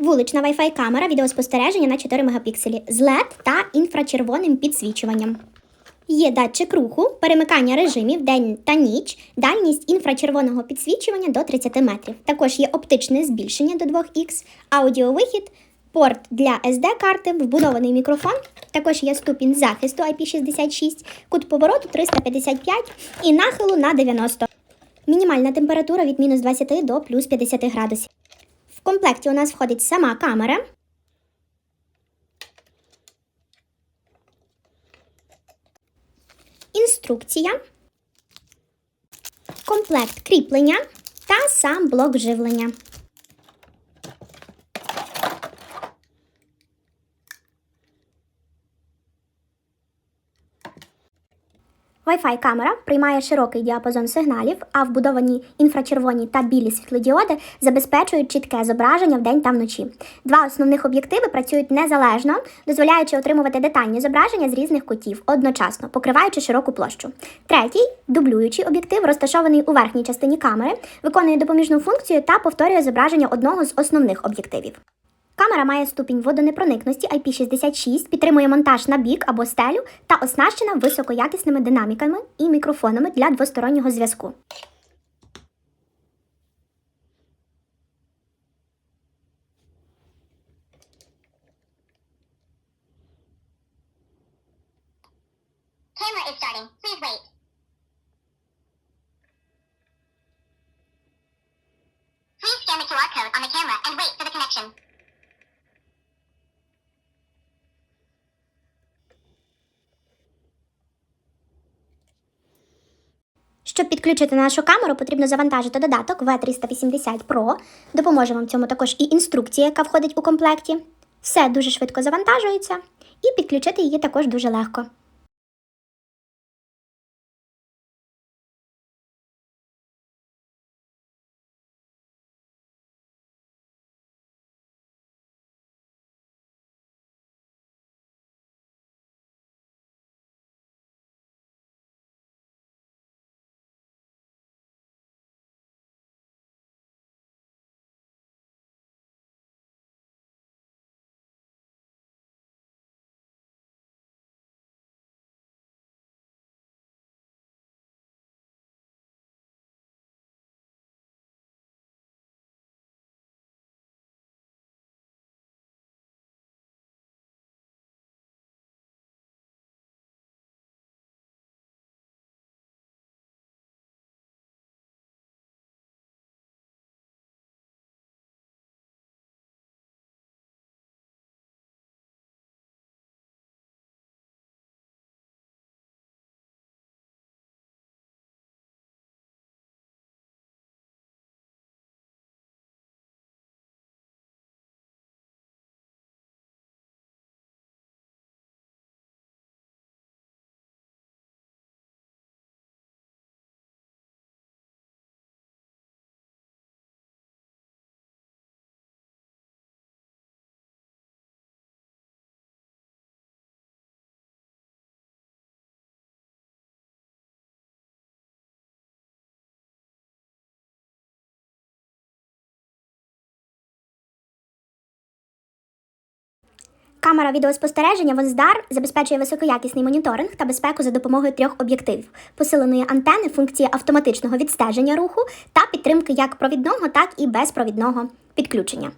Вулична Wi-Fi камера відеоспостереження на 4 мегапікселі з LED та інфрачервоним підсвічуванням. Є датчик руху, перемикання режимів день та ніч, дальність інфрачервоного підсвічування до 30 метрів. Також є оптичне збільшення до 2х, аудіовихід, порт для SD-карти, вбудований мікрофон. Також є ступінь захисту IP66, кут повороту 355 і нахилу на 90. Мінімальна температура від мінус 20 до плюс 50 градусів. Комплекті у нас входить сама камера. Інструкція, комплект кріплення та сам блок живлення. Wi-Fi камера приймає широкий діапазон сигналів, а вбудовані інфрачервоні та білі світлодіоди забезпечують чітке зображення вдень та вночі. Два основних об'єктиви працюють незалежно, дозволяючи отримувати детальні зображення з різних кутів одночасно, покриваючи широку площу. Третій дублюючий об'єктив, розташований у верхній частині камери, виконує допоміжну функцію та повторює зображення одного з основних об'єктивів. Камера має ступінь водонепроникності IP66, підтримує монтаж на бік або стелю та оснащена високоякісними динаміками і мікрофонами для двостороннього зв'язку. Please scan the QR code on the camera and wait for the connection. Щоб підключити нашу камеру, потрібно завантажити додаток V380 Pro. Допоможе вам цьому також і інструкція, яка входить у комплекті. Все дуже швидко завантажується, і підключити її також дуже легко. Камера відеоспостереження Воздар забезпечує високоякісний моніторинг та безпеку за допомогою трьох об'єктивів, посиленої антени, функції автоматичного відстеження руху та підтримки як провідного, так і безпровідного підключення.